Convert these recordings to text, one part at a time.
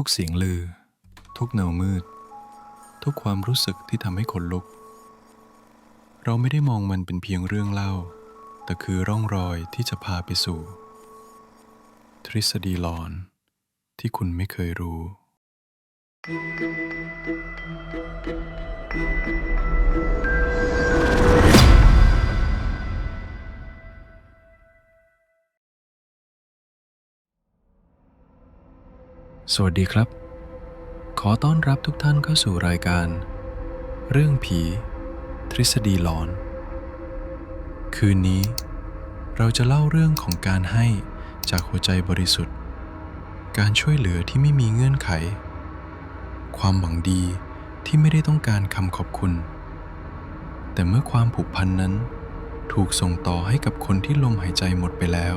ทุกเสียงลือ ทุกเงามืด ทุกความรู้สึกที่ทำให้ขนลุก เราไม่ได้มองมันเป็นเพียงเรื่องเล่า แต่คือร่องรอยที่จะพาไปสู่ ทฤษฎีหลอนที่คุณไม่เคยรู้ สวัสดีครับ ขอต้อนรับทุกท่านเข้าสู่รายการ เรื่องผี ทฤษฎีหลอน คืนนี้ เราจะเล่าเรื่องของการให้จากหัวใจบริสุทธิ์ การช่วยเหลือที่ไม่มีเงื่อนไข ความหวังดีที่ไม่ได้ต้องการคำขอบคุณ แต่เมื่อความผูกพันนั้น ถูกส่งต่อให้กับคนที่ลมหายใจหมดไปแล้ว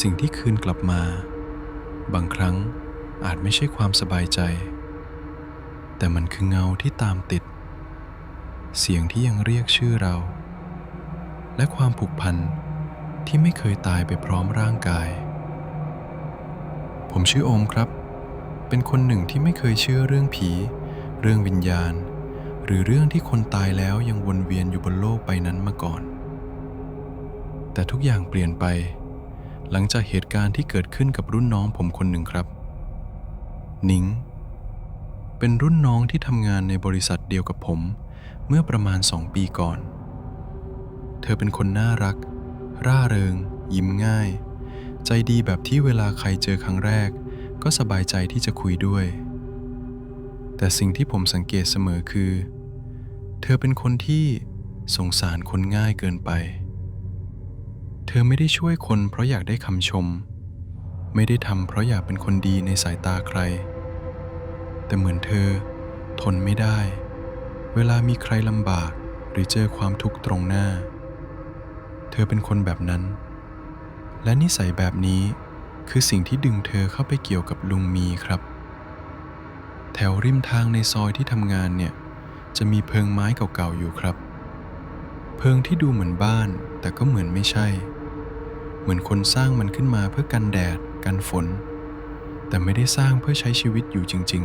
สิ่งที่คืนกลับมา บางครั้งอาจไม่ใช่ความสบายใจ แต่มันคือเงาที่ตามติด เสียงที่ยังเรียกชื่อเรา และความผูกพันที่ไม่เคยตายไปพร้อมร่างกาย ผมชื่อโอมครับ เป็นคนหนึ่งที่ไม่เคยเชื่อเรื่องผี เรื่องวิญญาณ หรือเรื่องที่คนตายแล้วยังวนเวียนอยู่บนโลกใบนั้นมาก่อน แต่ทุกอย่างเปลี่ยนไป หลังจากเหตุการณ์ที่เกิดขึ้นกับรุ่นน้องผมคนหนึ่งครับ นิงเป็นรุ่นน้องที่ทำงานในบริษัทเดียวกับผม เมื่อประมาณสองปีก่อน เธอเป็นคนน่ารัก ร่าเริง ยิ้มง่าย ใจดีแบบที่เวลาใครเจอครั้งแรก ก็สบายใจที่จะคุยด้วย แต่สิ่งที่ผมสังเกตเสมอคือ เธอเป็นคนที่สงสารคนง่ายเกินไป เธอไม่ได้ช่วยคนเพราะอยากได้คำชม ไม่ได้ทำเพราะอยากเป็นคนดีในสายตาใคร แต่เหมือนเธอ ทนไม่ได้ เวลามีใครลำบากหรือเจอความทุกข์ตรงหน้า เธอเป็นคนแบบนั้น และนิสัยแบบนี้คือสิ่งที่ดึงเธอเข้าไปเกี่ยวกับลุงมีครับ แถวริมทางในซอยที่ทำงานเนี่ย จะมีเพิงไม้เก่าๆอยู่ครับ เพิงที่ดูเหมือนบ้านแต่ก็เหมือนไม่ใช่ เหมือนคนสร้างมันขึ้นมาเพื่อกันแดด กันฝน แต่ไม่ได้สร้างเพื่อใช้ชีวิตอยู่จริง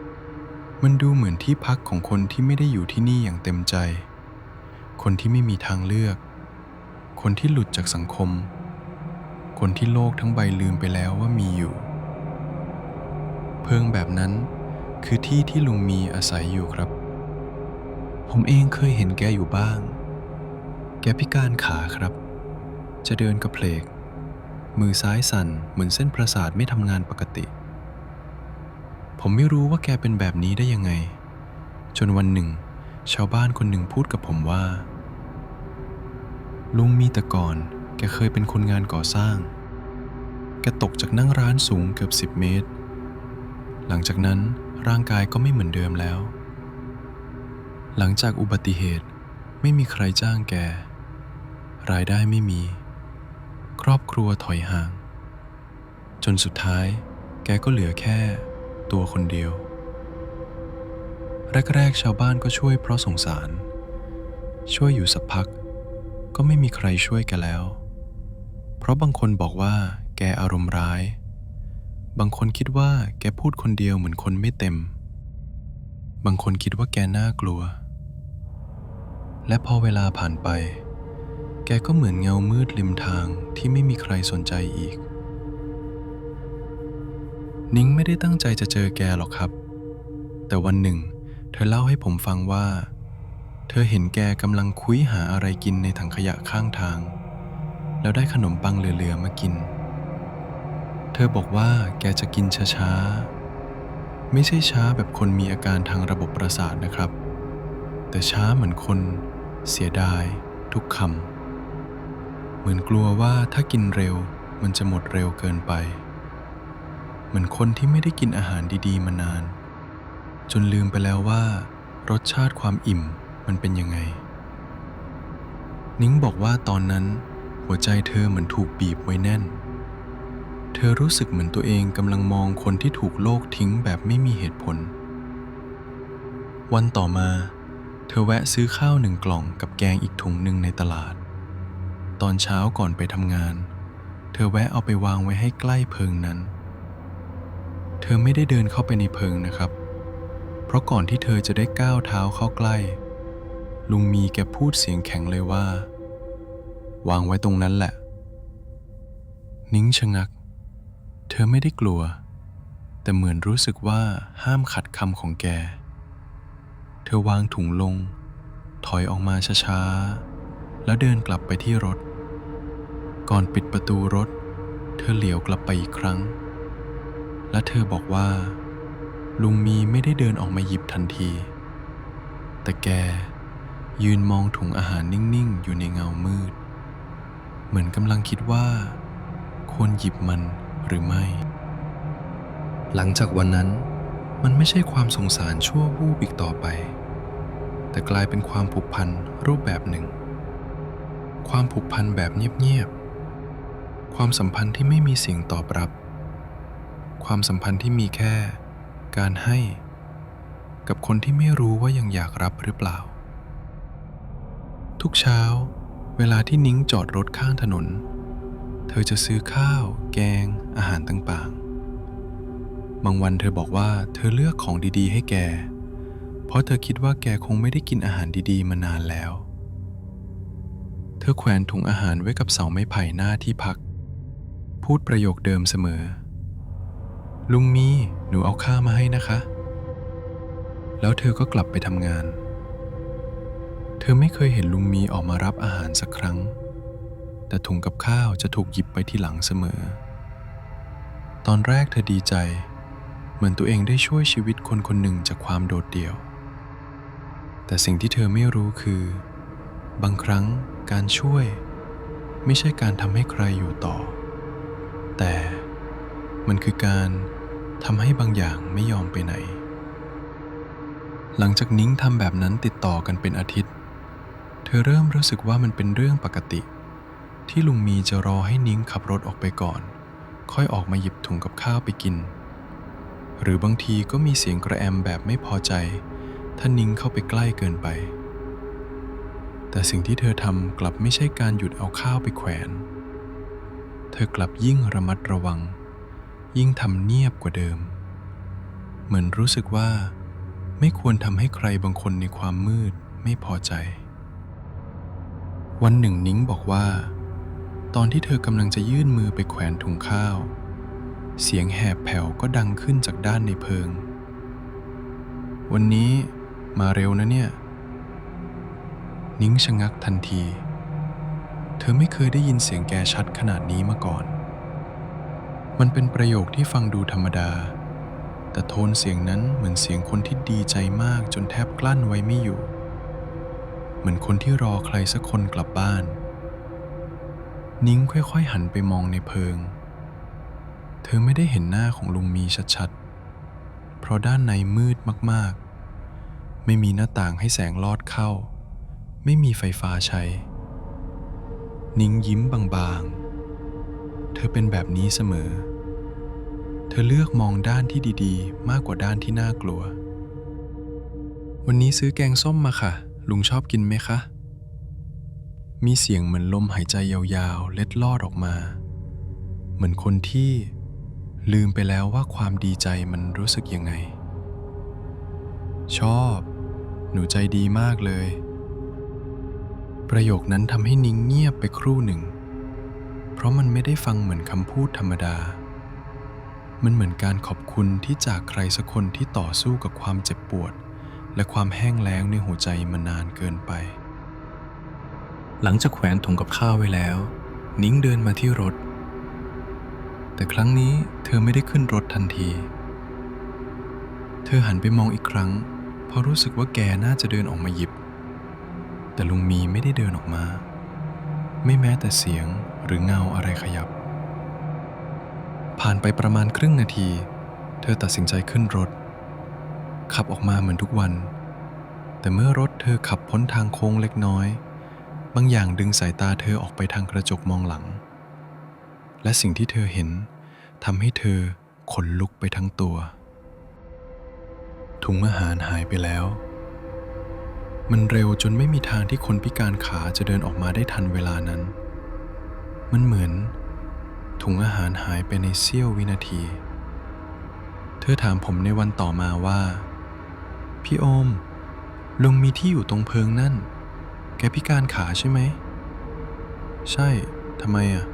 ๆ มันดูเหมือนที่พักของคนที่ไม่ได้อยู่ที่นี่อย่างเต็มใจ คนที่ไม่มีทางเลือก คนที่หลุดจากสังคม คนที่โลกทั้งใบลืมไปแล้วว่ามีอยู่ เพิงแบบนั้นคือที่ที่ลุงมีอาศัยอยู่ครับ ผมเองเคยเห็นแกอยู่บ้าง แกพิการขาครับ จะเดินกระเพลก มือซ้ายสั่นเหมือนเส้นประสาทไม่ทำงานปกติ ผมไม่รู้ว่าแกเป็นแบบนี้ได้ยังไง จนวันหนึ่ง ชาวบ้านคนหนึ่งพูดกับผมว่า ลุงมีแต่ก่อน แกเคยเป็นคนงานก่อสร้าง แกตกจากนั่งร้านสูงเกือบสิบเมตร หลังจากนั้นร่างกายก็ไม่เหมือนเดิมแล้ว หลังจากอุบัติเหตุไม่มีใครจ้างแก รายได้ไม่มี ครอบครัวถอยห่าง จนสุดท้ายแกก็เหลือแค่ตัวคนเดียว แรกๆ ชาวบ้านก็ช่วยเพราะสงสาร ช่วยอยู่สักพัก ก็ไม่มีใครช่วยแกแล้ว เพราะบางคนบอกว่า แกอารมณ์ร้าย บางคนคิดว่าแกพูดคนเดียวเหมือนคนไม่เต็ม บางคนคิดว่าแกน่ากลัว และพอเวลาผ่านไป แกก็เหมือนเงามืดริมทางที่ไม่มีใครสนใจอีก นิ้งไม่ได้ตั้งใจจะเจอแกหรอกครับ แต่วันหนึ่ง เธอเล่าให้ผมฟังว่า เธอเห็นแกกำลังคุยหาอะไรกินในถังขยะข้างทาง แล้วได้ขนมปังเหลือๆมากิน เธอบอกว่าแกจะกินช้าๆ ไม่ใช่ช้าแบบคนมีอาการทางระบบประสาทนะครับ แต่ช้าเหมือนคน เสียดาย ทุกคำ เหมือนกลัวว่าถ้ากินเร็วมันจะหมดเร็วเกินไป เหมือนคนที่ไม่ได้กินอาหารดีๆ มานาน จนลืมไปแล้วว่า รสชาติความอิ่มมันเป็นยังไง นิ้งบอกว่าตอนนั้น หัวใจเธอเหมือนถูกบีบไว้แน่น เธอรู้สึกเหมือนตัวเองกำลังมองคนที่ถูกโลกทิ้งแบบไม่มีเหตุผล วันต่อมา เธอแวะซื้อข้าวหนึ่งกล่องกับแกงอีกถุงหนึ่งในตลาด ตอนเช้าก่อนไปทำงาน เธอแวะเอาไปวางไว้ให้ใกล้เพิงนั้น เธอไม่ได้เดินเข้าไปในเพิงนะครับ เพราะก่อนที่เธอจะได้ก้าวเท้าเข้าใกล้ ลุงมีแกพูดเสียงแข็งเลยว่า วางไว้ตรงนั้นแหละ นิ้งชะงัก เธอไม่ได้กลัว แต่เหมือนรู้สึกว่าห้ามขัดคำของแก เธอวางถุงลง ถอยออกมาช้าๆแล้วเดินกลับไปที่รถ ก่อนปิดประตูรถ เธอเหลียวกลับไปอีกครั้ง และเธอบอกว่า ลุงมีไม่ได้เดินออกมาหยิบทันที แต่แกยืนมองถุงอาหารนิ่งๆ อยู่ในเงามืด เหมือนกำลังคิดว่า ควรหยิบมันหรือไม่ หลังจากวันนั้นมันไม่ใช่ความสงสารชั่ววูบอีกต่อไป แต่กลายเป็นความผูกพันรูปแบบหนึ่ง ความผูกพันแบบเงียบๆ ความสัมพันธ์ที่ไม่มีเสียงตอบรับ ความสัมพันธ์ที่มีแค่การให้ กับคนที่ไม่รู้ว่ายังอยากรับหรือเปล่า ทุกเช้า เวลาที่นิ้งจอดรถข้างถนน เธอจะซื้อข้าว แกง อาหารต่างๆ บางวันเธอบอกว่าเธอเลือกของดีๆ ให้แก เพราะเธอคิดว่าแกคงไม่ได้กินอาหารดีๆ มานานแล้ว เธอแขวนถุงอาหารไว้กับเสาไม้ไผ่หน้าที่พัก พูดประโยคเดิมเสมอ ลุงมีหนูเอาข้าวมาให้นะคะ แล้วเธอก็กลับไปทำงาน เธอไม่เคยเห็นลุงมีออกมารับอาหารสักครั้ง แต่ถุงกับข้าวจะถูกหยิบไปที่หลังเสมอ ตอนแรกเธอดีใจ เหมือนตัวเองได้ช่วยชีวิตคนคนหนึ่งจากความโดดเดี่ยว แต่สิ่งที่เธอไม่รู้คือ บางครั้งการช่วย ไม่ใช่การทำให้ใครอยู่ต่อ แต่มันคือการทำให้บางอย่างไม่ยอมไปไหน หลังจากนิ้งทำแบบนั้นติดต่อกันเป็นอาทิตย์ เธอเริ่มรู้สึกว่ามันเป็นเรื่องปกติ ที่ลุงมีจะรอให้นิ้งขับรถออกไปก่อน ค่อยออกมาหยิบถุงกับข้าวไปกิน หรือบางทีก็มีเสียงกระแอมแบบไม่พอใจ ถ้านิ้งเข้าไปใกล้เกินไป แต่สิ่งที่เธอทำกลับไม่ใช่การหยุดเอาข้าวไปแขวน เธอกลับยิ่งระมัดระวัง ยิ่งทำเนียบกว่าเดิม เหมือนรู้สึกว่า ไม่ควรทำให้ใครบางคนในความมืดไม่พอใจ วันหนึ่งนิ้งบอกว่า ตอนที่เธอกำลังจะยื่นมือไปแขวนถุงข้าว เสียงแหบแผ่วก็ดังขึ้นจากด้านในเพิง วันนี้มาเร็วนะเนี่ย นิ้งชะงักทันที เธอไม่เคยได้ยินเสียงแกชัดขนาดนี้มาก่อน มันเป็นประโยคที่ฟังดูธรรมดา แต่โทนเสียงนั้นเหมือนเสียงคนที่ดีใจมากจนแทบกลั้นไว้ไม่อยู่ เหมือนคนที่รอใครสักคนกลับบ้าน นิ้งค่อยๆหันไปมองในเพิง เธอไม่ได้เห็นหน้าของลุงมีชัดๆ เพราะด้านในมืดมากๆ ไม่มีหน้าต่างให้แสงลอดเข้า ไม่มีไฟฟ้าใช้ นิ้งยิ้มบางๆ เธอเป็นแบบนี้เสมอ เธอเลือกมองด้านที่ดีๆ มากกว่าด้านที่น่ากลัว วันนี้ซื้อแกงส้มมาค่ะ ลุงชอบกินไหมคะ มีเสียงเหมือนลมหายใจยาวๆ เล็ดลอดออกมา เหมือนคนที่ลืมไปแล้วว่าความดีใจมันรู้สึกยังไง ชอบ หนูใจดีมากเลย ประโยคนั้นทำให้นิ้งเงียบไปครู่หนึ่ง เพราะมันไม่ได้ฟังเหมือนคำพูดธรรมดา มันเหมือนการขอบคุณที่จากใครสักคนที่ต่อสู้กับความเจ็บปวด และความแห้งแล้งในหัวใจมานานเกินไป หลังจากแขวนถุงกับข้าวไว้แล้ว นิ้งเดินมาที่รถ แต่ครั้งนี้เธอไม่ได้ขึ้นรถทันที เธอหันไปมองอีกครั้งเพราะรู้สึกว่าแกน่าจะเดินออกมาหยิบ แต่ลุงมีไม่ได้เดินออกมา ไม่แม้แต่เสียงหรือเงาอะไรขยับ ผ่านไปประมาณครึ่งนาที เธอตัดสินใจขึ้นรถ ขับออกมาเหมือนทุกวัน แต่เมื่อรถเธอขับพ้นทางโค้งเล็กน้อย บางอย่างดึงสายตาเธอออกไปทางกระจกมองหลัง และสิ่งที่เธอเห็นทำให้เธอขนลุกไปทั้งตัว ถุงอาหารหายไปแล้ว มันเร็วจนไม่มีทางที่คนพิการขาจะเดินออกมาได้ทันเวลานั้น มันเหมือนถุงอาหารหายไปในเสี้ยววินาที เธอถามผมในวันต่อมาว่า พี่โอม ลุงมีที่อยู่ตรงเพิงนั่น แกพิการขาใช่ไหม ใช่ ทำไมอะ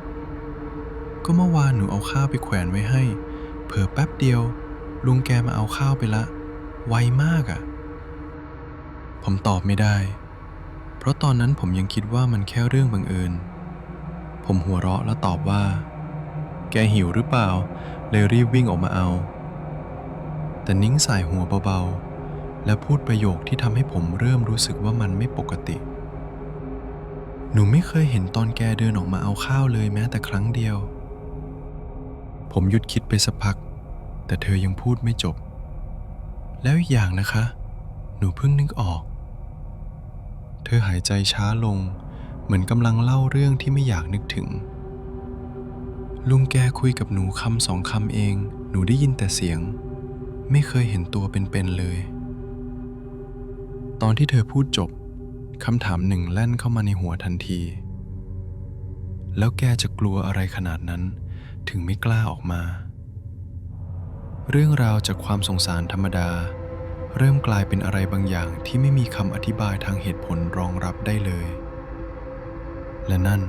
ก็เมื่อวานหนูเอาข้าวไปแขวนไว้ให้ เผลอแป๊บเดียว ลุงแกมาเอาข้าวไปละ ไวมากอะ ผมตอบไม่ได้ เพราะตอนนั้นผมยังคิดว่ามันแค่เรื่องบังเอิญ ผมหัวเราะแล้วตอบว่า แกหิวหรือเปล่า เลยรีบวิ่งออกมาเอา แต่นิ้งสายหัวเบาๆ และพูดประโยคที่ทำให้ผมเริ่มรู้สึกว่ามันไม่ปกติ หนูไม่เคยเห็นตอนแกเดินออกมาเอาข้าวเลยแม้แต่ครั้งเดียว ผมหยุดคิดไปสักพัก แต่เธอยังพูดไม่จบ แล้วอีกอย่างนะคะหนูเพิ่งนึกออก เธอหายใจช้าลง เหมือนกำลังเล่าเรื่องที่ไม่อยากนึกถึง ลุงแกคุยกับหนูคำสองคำเอง หนูได้ยินแต่เสียง ไม่เคยเห็นตัวเป็นๆเลย ตอนที่เธอพูดจบคำถามหนึ่งแล่นเข้ามาในหัวทันที แล้วแกจะกลัวอะไรขนาดนั้น ถึงไม่กล้าออกมา เรื่องราวจากความสงสารธรรมดา เริ่มกลายเป็นอะไรบางอย่างที่ไม่มีคำอธิบายทางเหตุผลรองรับได้เลย และนั่น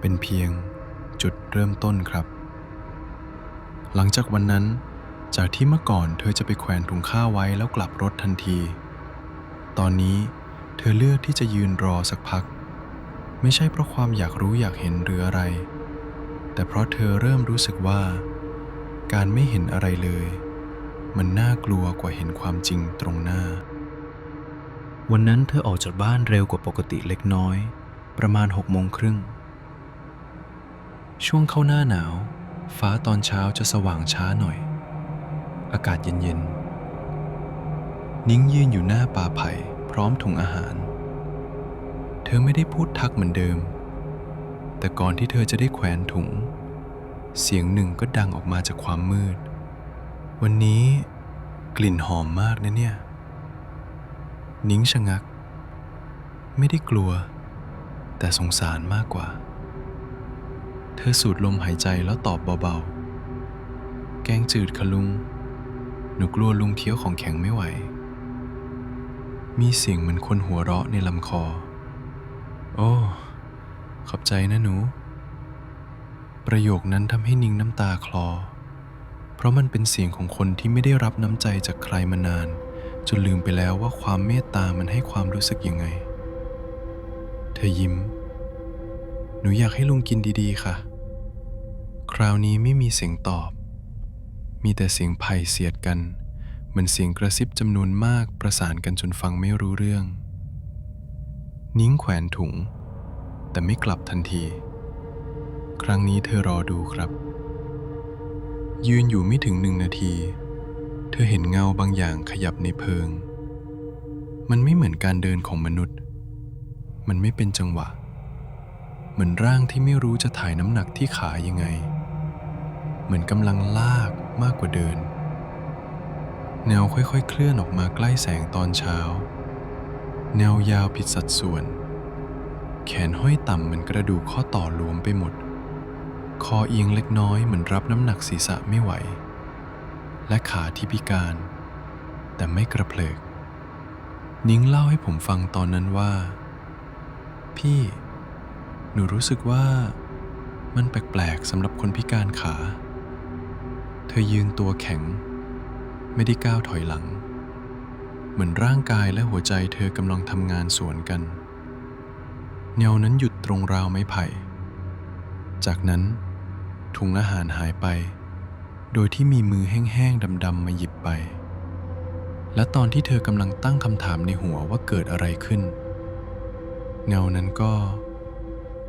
เป็นเพียงจุดเริ่มต้นครับ หลังจากวันนั้น จากที่เมื่อก่อนเธอจะไปแขวนถุงข้าวไว้แล้วกลับรถทันที ตอนนี้เธอเลือกที่จะยืนรอสักพัก ไม่ใช่เพราะความอยากรู้อยากเห็นหรืออะไร แต่เพราะเธอเริ่มรู้สึกว่า การไม่เห็นอะไรเลย มันน่ากลัวกว่าเห็นความจริงตรงหน้า วันนั้นเธอออกจากบ้านเร็วกว่าปกติเล็กน้อย ประมาณหกโมงครึ่ง ช่วงเข้าหน้าหนาว ฟ้าตอนเช้าจะสว่างช้าหน่อย อากาศเย็นๆ นิ้งยืนอยู่หน้าป่าไผ่พร้อมถุงอาหาร เธอไม่ได้พูดทักเหมือนเดิม แต่ก่อนที่เธอจะได้แขวนถุง เสียงหนึ่งก็ดังออกมาจากความมืด วันนี้กลิ่นหอมมากนะเนี่ย นิ้งชะงัก ไม่ได้กลัว แต่สงสารมากกว่า เธอสูดลมหายใจแล้วตอบเบาๆ แกงจืดคะลุง หนูกลัวลุงเคี้ยวของแข็งไม่ไหว มีเสียงเหมือนคนหัวเราะในลำคอ โอ้ ขอบใจนะหนู ประโยคนั้นทำให้นิ้งน้ำตาคลอ เพราะมันเป็นเสียงของคนที่ไม่ได้รับน้ำใจจากใครมานาน จนลืมไปแล้วว่าความเมตตามันให้ความรู้สึกยังไง เธอยิ้ม หนูอยากให้ลุงกินดีๆ ค่ะ คราวนี้ไม่มีเสียงตอบ มีแต่เสียงไผ่เสียดกันเหมือนเสียงกระซิบจำนวนมากประสานกันจนฟังไม่รู้เรื่อง นิ้งแขวนถุง แต่ไม่กลับทันที ครั้งนี้เธอรอดูครับ ยืนอยู่ไม่ถึงหนึ่งนาที เธอเห็นเงาบางอย่างขยับในเพิง มันไม่เหมือนการเดินของมนุษย์ มันไม่เป็นจังหวะ เหมือนร่างที่ไม่รู้จะถ่ายน้ำหนักที่ขายังไง เหมือนกำลังลากมากกว่าเดิน แนวค่อยๆ เคลื่อนออกมาใกล้แสงตอนเช้า แนวยาวผิดสัดส่วน แขนห้อยต่ำเหมือนกระดูกข้อต่อรวมไปหมด คอเอียงเล็กน้อยเหมือนรับน้ำหนักศีรษะไม่ไหว และขาที่พิการ แต่ไม่กระเพลก นิ้งเล่าให้ผมฟังตอนนั้นว่า พี่ หนูรู้สึกว่ามันแปลกๆสำหรับคนพิการขา เธอยืนตัวแข็ง ไม่ได้ก้าวถอยหลัง เหมือนร่างกายและหัวใจเธอกำลังทำงานสวนกันเงานั้นหยุดตรงราวไม้ไผ่ จากนั้น ถุงอาหารหายไป โดยที่มีมือแห้งๆดำๆมาหยิบไป และตอนที่เธอกำลังตั้งคำถามในหัวว่าเกิดอะไรขึ้น เงานั้นก็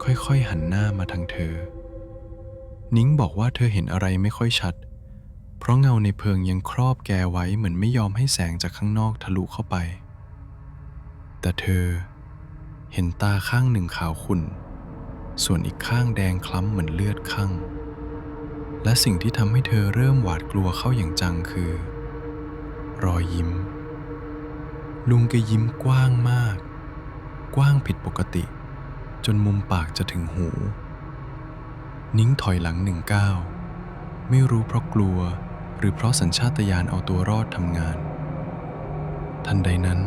ค่อยๆหันหน้ามาทางเธอ นิ้งบอกว่าเธอเห็นอะไรไม่ค่อยชัด เพราะเงาในเพิงยังครอบแกไว้เหมือนไม่ยอมให้แสงจากข้างนอกทะลุเข้าไป แต่เธอเห็นตาข้างหนึ่งขาวขุ่น ส่วนอีกข้างแดงคล้ำเหมือนเลือดข้าง และสิ่งที่ทำให้เธอเริ่มหวาดกลัวเข้าอย่างจังคือ รอยยิ้ม ลุงแกยิ้มกว้างมาก กว้างผิดปกติ จนมุมปากจะถึงหู นิ้งถอยหลังหนึ่งก้าวไม่รู้เพราะกลัวหรือเพราะสัญชาตญาณเอาตัวรอดทำงาน ทันใดนั้น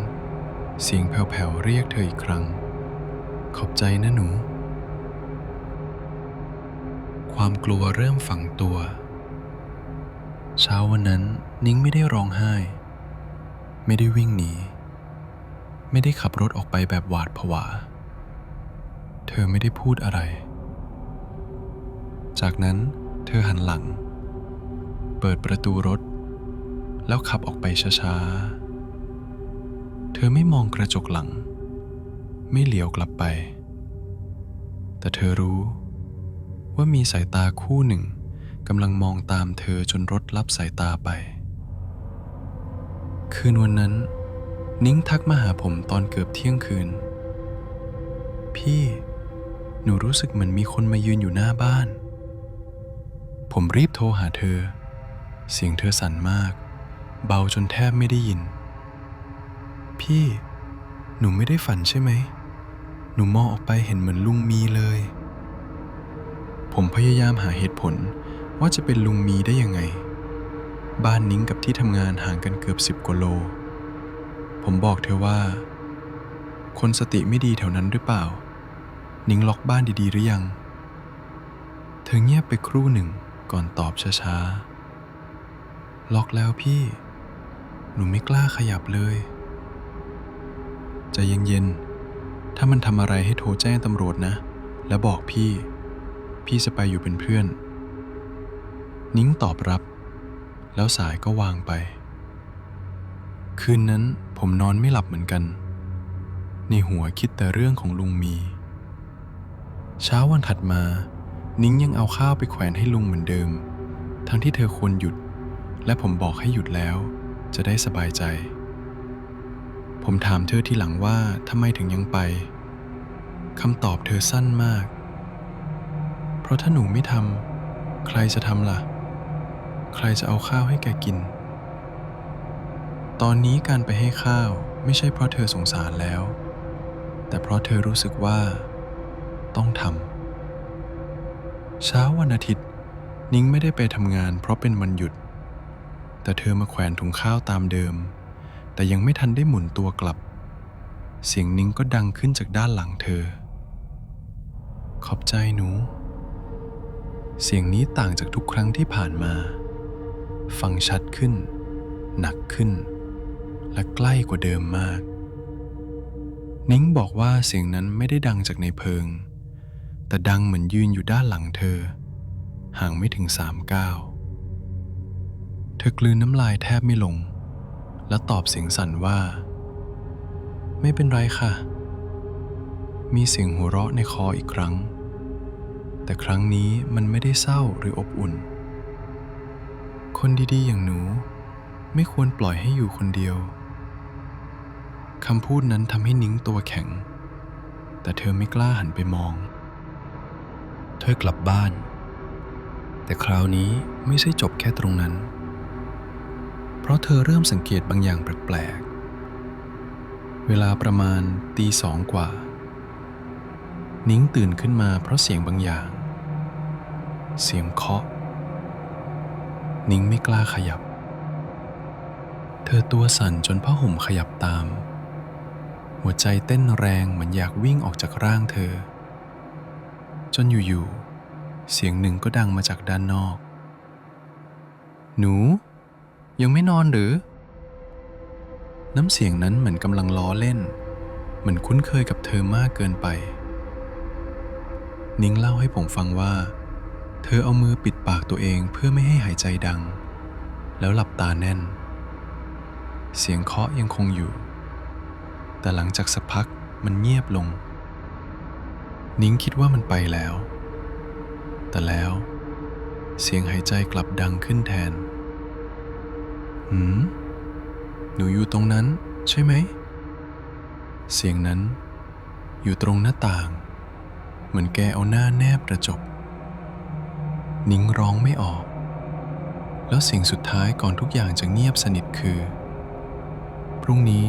เสียงแผ่วๆเรียกเธออีกครั้ง ขอบใจนะหนู ความกลัวเริ่มฝังตัว เช้าวันนั้นนิ้งไม่ได้ร้องไห้ ไม่ได้วิ่งหนี ไม่ได้ขับรถออกไปแบบหวาดผวา เธอไม่ได้พูดอะไร จากนั้นเธอหันหลัง เปิดประตูรถ แล้วขับออกไปช้าๆ เธอไม่มองกระจกหลัง ไม่เหลียวกลับไป แต่เธอรู้ ว่ามีสายตาคู่หนึ่งกำลังมองตามเธอจนรถลับสายตาไป คืนวันนั้น นิ้งทักมาหาผมตอนเกือบเที่ยงคืน พี่ หนูรู้สึกเหมือนมีคนมายืนอยู่หน้าบ้าน ผมรีบโทรหาเธอ เสียงเธอสั่นมาก เบาจนแทบไม่ได้ยิน พี่ หนูไม่ได้ฝันใช่ไหม หนูมองออกไปเห็นเหมือนลุงมีเลย ผมพยายามหาเหตุผลว่าจะเป็นลุงมีได้ยังไง บ้านนิ้งกับที่ทำงานห่างกันเกือบสิบกว่าโล ผมบอกเธอว่า คนสติไม่ดีแถวนั้นหรือเปล่า นิ้งล็อกบ้านดีๆหรือยัง เธอเงียบไปครู่หนึ่งก่อนตอบช้าๆ ล็อกแล้วพี่ หนูไม่กล้าขยับเลยใจะเย็นๆ ถ้ามันทำอะไรให้โทรแจ้งตำรวจนะ แล้วบอกพี่ พี่จะไปอยู่เป็นเพื่อน นิ้งตอบรับ แล้วสายก็วางไป คืนนั้นผมนอนไม่หลับเหมือนกัน ในหัวคิดแต่เรื่องของลุงมี เช้าวันถัดมา นิ้งยังเอาข้าวไปแขวนให้ลุงเหมือนเดิม ทั้งที่เธอควรหยุด และผมบอกให้หยุดแล้ว จะได้สบายใจ ผมถามเธอทีหลังว่าทำไมถึงยังไปคำตอบเธอสั้นมาก ราะถ้าหนูไม่ทำใครจะทำล่ะ ใครจะเอาข้าวให้แกกิน ตอนนี้การไปให้ข้าวไม่ใช่เพราะเธอสงสารแล้ว แต่เพราะเธอรู้สึกว่า ต้องทำเช้าวันอาทิตย์ นิ้งไม่ได้ไปทำงานเพราะเป็นวันหยุด แต่เธอมาแขวนถุงข้าวตามเดิม แต่ยังไม่ทันได้หมุนตัวกลับ เสียงนิ้งก็ดังขึ้นจากด้านหลังเธอ ขอบใจหนู เสียงนี้ต่างจากทุกครั้งที่ผ่านมา ฟังชัดขึ้น หนักขึ้น และใกล้กว่าเดิมมาก นิ้งบอกว่าเสียงนั้นไม่ได้ดังจากในเพิง แต่ดังเหมือนยืนอยู่ด้านหลังเธอ ห่างไม่ถึงสามก้าวเธอกลืนน้ำลายแทบไม่ลง และตอบเสียงสั่นว่า ไม่เป็นไรค่ะ มีเสียงหัวเราะในคออีกครั้ง แต่ครั้งนี้มันไม่ได้เศร้าหรืออบอุ่น คนดีๆอย่างหนูไม่ควรปล่อยให้อยู่คนเดียวคำพูดนั้นทำให้นิ้งตัวแข็ง แต่เธอไม่กล้าหันไปมอง เธอกลับบ้าน แต่คราวนี้ไม่ใช่จบแค่ตรงนั้น เพราะเธอเริ่มสังเกตบางอย่างแปลกๆ เวลาประมาณตีสองกว่า นิ้งตื่นขึ้นมาเพราะเสียงบางอย่าง เสียงเคาะ นิ้งไม่กล้าขยับ เธอตัวสั่นจนผ้าห่มขยับตาม หัวใจเต้นแรงเหมือนอยากวิ่งออกจากร่างเธอ จนอยู่ๆ เสียงหนึ่งก็ดังมาจากด้านนอก หนู ยังไม่นอนหรือ น้ำเสียงนั้นเหมือนกำลังล้อเล่น เหมือนคุ้นเคยกับเธอมากเกินไป นิ้งเล่าให้ผมฟังว่า เธอเอามือปิดปากตัวเองเพื่อไม่ให้หายใจดัง แล้วหลับตาแน่น เสียงเคาะยังคงอยู่ แต่หลังจากสักพักมันเงียบลง นิ้งคิดว่ามันไปแล้ว แต่แล้วเสียงหายใจกลับดังขึ้นแทน หืม หนูอยู่ตรงนั้นใช่ไหม เสียงนั้นอยู่ตรงหน้าต่าง เหมือนแกเอาหน้าแนบกระจก นิ้งร้องไม่ออก แล้วสิ่งสุดท้ายก่อนทุกอย่างจะเงียบสนิทคือ พรุ่งนี้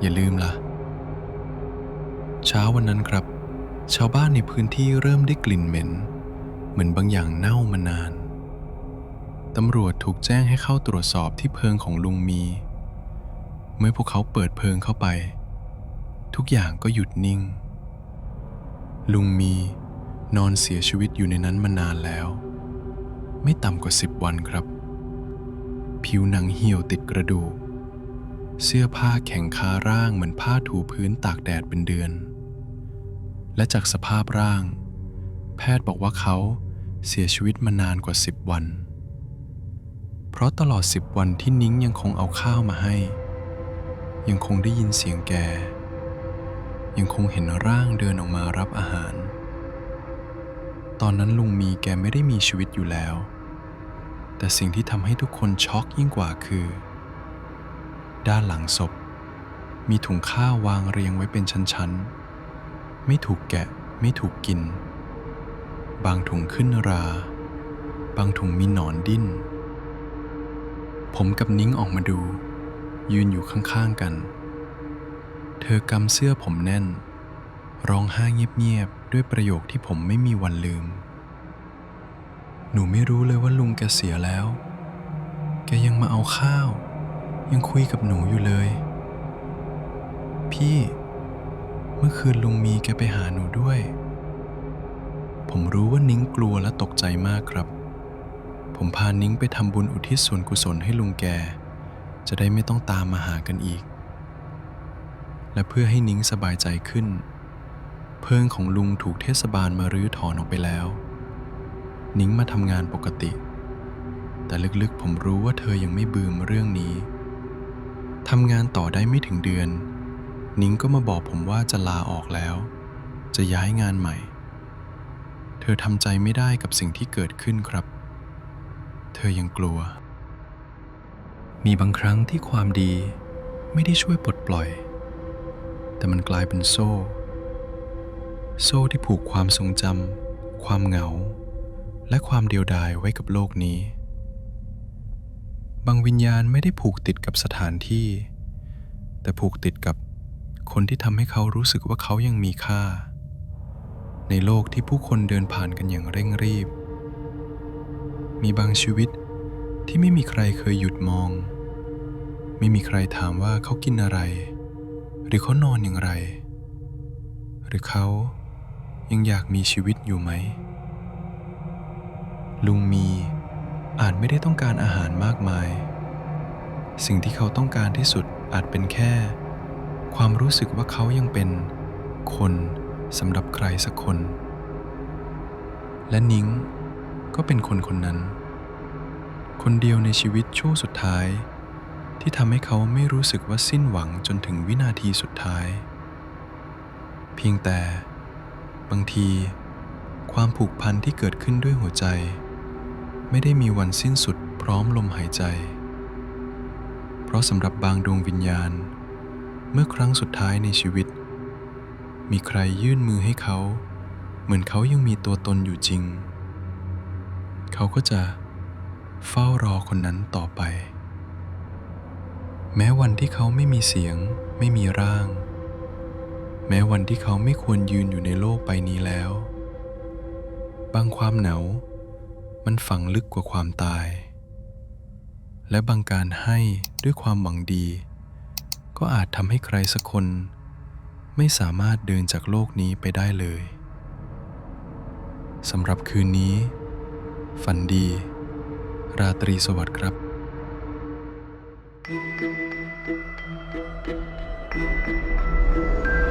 อย่าลืมล่ะ เช้าวันนั้นครับ ชาวบ้านในพื้นที่เริ่มได้กลิ่นเหม็น เหมือนบางอย่างเน่ามานานตำรวจถูกแจ้งให้เข้าตรวจสอบที่เพิงของลุงมี เมื่อพวกเขาเปิดเพิงเข้าไป ทุกอย่างก็หยุดนิ่ง ลุงมีนอนเสียชีวิตอยู่ในนั้นมานานแล้ว ไม่ต่ำกว่าสิบวันครับ ผิวหนังเหี่ยวติดกระดูก เสื้อผ้าแข็งคาร่างเหมือนผ้าถูพื้นตากแดดเป็นเดือน และจากสภาพร่าง แพทย์บอกว่าเขาเสียชีวิตมานานกว่าสิบวัน เพราะตลอดสิบวันที่นิ้งยังคงเอาข้าวมาให้ ยังคงได้ยินเสียงแก ยังคงเห็นร่างเดินออกมารับอาหาร ตอนนั้นลุงมีแกไม่ได้มีชีวิตอยู่แล้ว แต่สิ่งที่ทำให้ทุกคนช็อกยิ่งกว่าคือ ด้านหลังศพ มีถุงข้าววางเรียงไว้เป็นชั้นๆ ไม่ถูกแกะไม่ถูกกิน บางถุงขึ้นรา บางถุงมีหนอนดิ้น ผมกับนิ้งออกมาดู ยืนอยู่ข้างๆกัน เธอกำเสื้อผมแน่น ร้องไห้เงียบๆ ด้วยประโยคที่ผมไม่มีวันลืม หนูไม่รู้เลยว่าลุงแกเสียแล้ว แกยังมาเอาข้าว ยังคุยกับหนูอยู่เลย พี่ เมื่อคืนลุงมีแกไปหาหนูด้วย ผมรู้ว่านิ้งกลัวและตกใจมากครับ ผมพานิ้งไปทำบุญอุทิศส่วนกุศลให้ลุงแก จะได้ไม่ต้องตามมาหากันอีก และเพื่อให้นิ้งสบายใจขึ้น เพิงของลุงถูกเทศบาลมารื้อถอนออกไปแล้ว นิ้งมาทำงานปกติ แต่ลึกๆผมรู้ว่าเธอยังไม่บืมเรื่องนี้ทำงานต่อได้ไม่ถึงเดือน นิ้งก็มาบอกผมว่าจะลาออกแล้ว จะย้ายงานใหม่ เธอทำใจไม่ได้กับสิ่งที่เกิดขึ้นครับ เธอยังกลัว มีบางครั้งที่ความดีไม่ได้ช่วยปลดปล่อย แต่มันกลายเป็นโซ่ โซ่ที่ผูกความทรงจำความเหงา และความเดียวดายไว้กับโลกนี้ บางวิญญาณไม่ได้ผูกติดกับสถานที่ แต่ผูกติดกับคนที่ทำให้เขารู้สึกว่าเขายังมีค่า ในโลกที่ผู้คนเดินผ่านกันอย่างเร่งรีบ มีบางชีวิตที่ไม่มีใครเคยหยุดมอง ไม่มีใครถามว่าเขากินอะไร หรือเขานอนอย่างไร หรือเขา ยังอยากมีชีวิตอยู่ไหม ลุงมีอาจไม่ได้ต้องการอาหารมากมาย สิ่งที่เขาต้องการที่สุดอาจเป็นแค่ ความรู้สึกว่าเขายังเป็น คนสำหรับใครสักคน และนิ้งก็เป็นคนคนนั้น คนเดียวในชีวิตช่วงสุดท้าย ที่ทำให้เขาไม่รู้สึกว่าสิ้นหวังจนถึงวินาทีสุดท้าย เพียงแต่ บางที ความผูกพันที่เกิดขึ้นด้วยหัวใจ ไม่ได้มีวันสิ้นสุดพร้อมลมหายใจ เพราะสำหรับบางดวงวิญญาณ เมื่อครั้งสุดท้ายในชีวิต มีใครยื่นมือให้เขา เหมือนเขายังมีตัวตนอยู่จริง เขาก็จะเฝ้ารอคนนั้นต่อไป แม้วันที่เขาไม่มีเสียง ไม่มีร่าง แม้วันที่เขาไม่ควรยืนอยู่ในโลกใบนี้แล้ว บางความเหนา มันฝังลึกกว่าความตาย และบางการให้ด้วยความหวังดี ก็อาจทำให้ใครสักคน ไม่สามารถเดินจากโลกนี้ไปได้เลยสำหรับคืนนี้ ฝันดี ราตรีสวัสดิ์ครับ Thank